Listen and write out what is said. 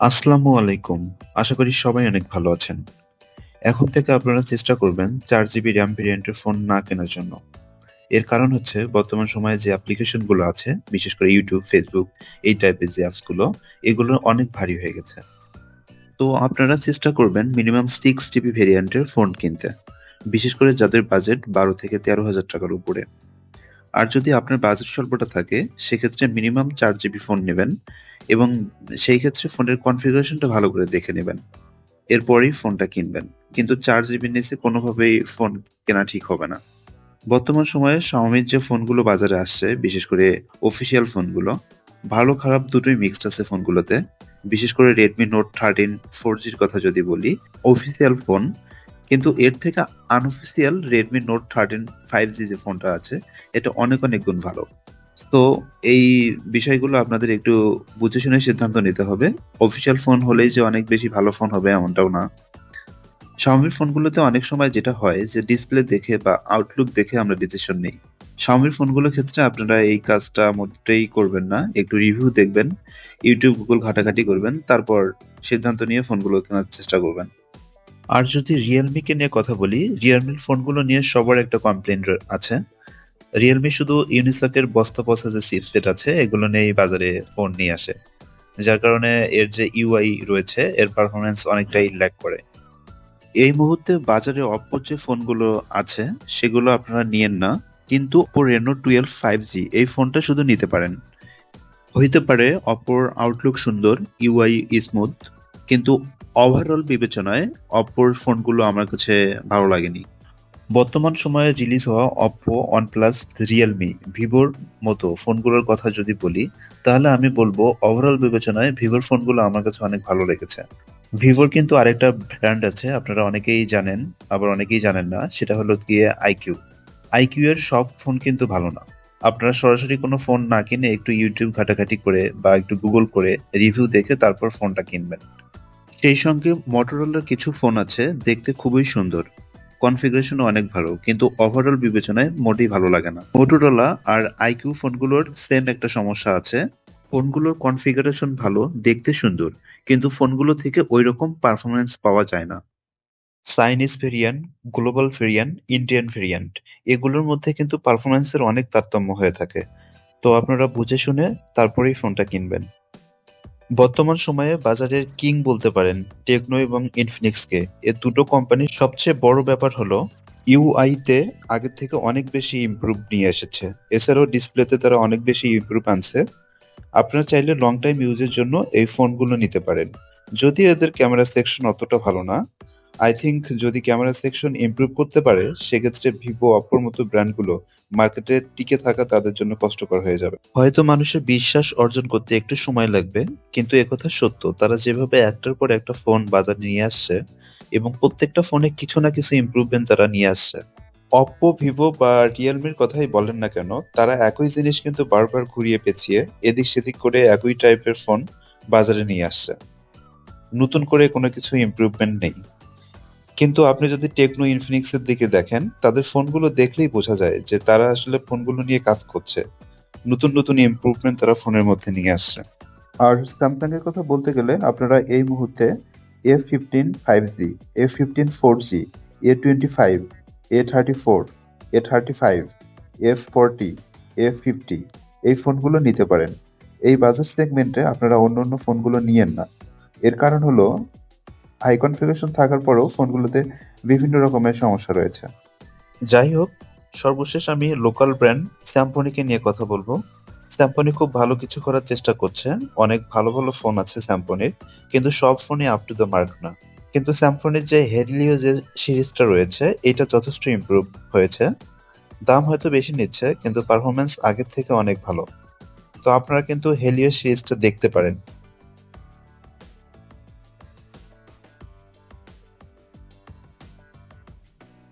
আসসালামু আলাইকুম। আশা করি সবাই অনেক ভালো আছেন। এখন থেকে আপনারা চেষ্টা করবেন চার জিবি র্যাম ভেরিয়েন্টের ফোন না কেনার জন্য। এর কারণ হচ্ছে, বর্তমান সময়ে যে অ্যাপ্লিকেশনগুলো আছে, বিশেষ করে ইউটিউব, ফেসবুক, এই টাইপের যে অ্যাপসগুলো, এগুলো অনেক ভারী হয়ে গেছে। তো আপনারা চেষ্টা করবেন মিনিমাম সিক্স জিবি ভেরিয়েন্টের ফোন কিনতে। বিশেষ করে যাদের বাজেট বারো থেকে তেরো হাজার টাকার উপরে। আর যদি আপনার বাজেট স্বল্পটা থাকে, সেক্ষেত্রে মিনিমাম চার জিবি ফোন নেবেন এবং সেই ক্ষেত্রে ফোনের কনফিগারেশনটা ভালো করে দেখে নেবেন। এরপরেই ফোনটা কিনবেন। কিন্তু চার জিবির নিচে কোনোভাবেই ফোন কেনা ঠিক হবে না। বর্তমান সময়ে শাওমির যে ফোনগুলো বাজারে আসছে, বিশেষ করে অফিসিয়াল ফোনগুলো ভালো খারাপ দুটোই মিক্সড আছে ফোনগুলোতে বিশেষ করে রেডমি নোট থার্টিন ফোর জির কথা যদি বলি অফিসিয়াল ফোন কিন্তু এর থেকে unofficial Redmi Note thirteen five G যে ফোনটা আছে, এটা অনেক অনেক গুণ ভালো। তো এই বিষয়গুলো আপনাদের একটু বুঝে শুনে সিদ্ধান্ত নিতে হবে। অফিসিয়াল ফোন হলেই যে অনেক বেশি ভালো ফোন হবে এমনটাও না। শাওমির ফোনগুলোতে অনেক সময় যেটা হয় যে ডিসপ্লে দেখে বা আউটলুক দেখে আমরা ডিসিশন নেই। শাওমির ফোনগুলোর ক্ষেত্রে আপনারা এই কাজটা মোটেই করবেন না। একটু রিভিউ দেখবেন ইউটিউব গুগল ঘাটাঘাটি করবেন, তারপর সিদ্ধান্ত নিয়ে ফোনগুলো কেনার চেষ্টা করবেন। আর যদি রিয়েলমিকে নিয়ে কথা বলি রিয়েলমির ফোনগুলো নিয়ে সবার একটা কমপ্লেন আছে। রিয়েলমি শুধু ইউনিসকের বস্তা পচা যে চিপসেট আছে, এগুলো নিয়েই বাজারে ফোন নিয়ে আসে। যার কারণে এর যে ইউআই রয়েছে, এর পারফরমেন্স অনেকটাই ল্যাক করে। এই মুহূর্তে বাজারে অপ্পো যে ফোনগুলো আছে, সেগুলো আপনারা নিয়েন না, কিন্তু Oppo Reno twelve five G এই ফোনটা শুধু নিতে পারেন। হইতে পারে অপোর আউটলুক সুন্দর ইউআই স্মুথ কিন্তু ওভারঅল বিবেচনায় অপোর ফোনগুলো আমার কাছে ভালো লাগেনি। বর্তমান সময়ে রিলিজ হওয়া অপো ওয়ানপ্লাস রিয়েলমি ভিভোর মতো ফোনগুলোর কথা যদি বলি, তাহলে আমি বলব ওভারঅল বিবেচনায় ভিভোর ফোনগুলো আমার কাছে অনেক ভালো লেগেছে। ভিভোর কিন্তু আরেকটা ব্র্যান্ড আছে, আপনারা অনেকেই জানেন, আবার অনেকেই জানেন না, সেটা হলো গিয়ে আইকিউ আইকিউ এর সব ফোন কিন্তু ভালো না। আপনারা সরাসরি কোনো ফোন না কিনে একটু ইউটিউব ঘাটাঘাটি করে বা একটু গুগল করে রিভিউ দেখে তারপর ফোনটা কিনবেন। সেই সঙ্গে মোটরোলার কিছু ফোন আছে, দেখতে খুবই সুন্দর। কনফিগারেশনও অনেক ভালো, কিন্তু ওভারঅল বিবেচনায় মোটেই ভালো লাগে না। মোটোরোলা আর আইকিউ ফোনগুলোর সেম একটা সমস্যা আছে। ফোনগুলোর কনফিগারেশন ভালো, দেখতে সুন্দর, কিন্তু ফোনগুলো থেকে ওই রকম পারফরমেন্স পাওয়া যায় না। Chinese variant global variant Indian variant এগুলোর মধ্যে কিন্তু পারফরমেন্সের অনেক তারতম্য হয়ে থাকে। তো আপনারা বুঝে শুনে তারপরেই ফোনটা কিনবেন। বর্তমান সময়ে বাজারের কিং বলতে পারেন টেকনো এবং ইনফিনিক্সকে। এ দুটো কোম্পানির সবচেয়ে বড় ব্যাপার হলো ইউআইতে আগের থেকে অনেক বেশি ইমপ্রুভ নিয়ে এসেছে। এছাড়াও ডিসপ্লেতে তারা অনেক বেশি ইমপ্রুভ আনছে। আপনারা চাইলে লং টাইম ইউজের জন্য এই ফোনগুলো নিতে পারেন। যদিও এদের ক্যামেরা সেকশন অতটা ভালো না আই থিঙ্ক যদি ক্যামেরা সেকশন ইমপ্রুভ করতে পারে সেক্ষেত্রে ভিভো অপোর মতো ব্র্যান্ডগুলো মার্কেটে টিকে থাকা তাদের জন্য কষ্টকর হয়ে যাবে। হয়তো মানুষের বিশ্বাস অর্জন করতে একটু সময় লাগবে কিন্তু একথা সত্য। তারা যেভাবে একটার পর একটা ফোন বাজারে নিয়ে আসছে এবং প্রত্যেকটা ফোনে কিছু না কিছু ইমপ্রুভমেন্ট তারা নিয়ে আসছে। অপ্পো ভিভো বা রিয়েলমির কথাই বলেন না কেন তারা একই জিনিস কিন্তু বারবার ঘুরিয়ে পেঁচিয়ে এদিক সেদিক করে একই টাইপের ফোন বাজারে নিয়ে আসছে। নতুন করে কোনো কিছু ইমপ্রুভমেন্ট নেই। কিন্তু আপনি যদি টেকনো ইনফিনিক্সের দিকে দেখেন, তাদের ফোনগুলো দেখলেই বোঝা যায় যে তারা আসলে ফোনগুলো নিয়ে কাজ করছে। নতুন নতুন ইমপ্রুভমেন্ট তারা ফোনের মধ্যে নিয়ে আসছে। আর স্যামসাং এর কথা বলতে গেলে আপনারা এই মুহূর্তে A fifteen five G A fifteen four G A twenty five A thirty four A thirty five F forty F fifty এই ফোনগুলো নিতে পারেন। এই বাজার সেগমেন্টে আপনারা অন্য অন্য ফোনগুলো নিয়েন না। এর কারণ হলো হাই কনফিগারেশন থাকার পরেও ফোনগুলোতে বিভিন্ন রকমের সমস্যা রয়েছে। যাই হোক সর্বশেষ আমি লোকাল ব্র্যান্ড স্যাম্পনিকে নিয়ে কথা বলব। স্যাম্পনি খুব ভালো কিছু করার চেষ্টা করছে। অনেক ভালো ভালো ফোন আছে স্যাম্পনির কিন্তু সব ফোনই আপ টু দ্য মার্ক না। কিন্তু স্যামসংয়ের যে হেডলিও যে সিরিজটা রয়েছে, এটা যথেষ্ট ইমপ্রুভ হয়েছে। দাম হয়তো বেশি নিচ্ছে, কিন্তু পারফরমেন্স আগের থেকে অনেক ভালো। তো আপনারা কিন্তু হেলিও সিরিজটা দেখতে পারেন।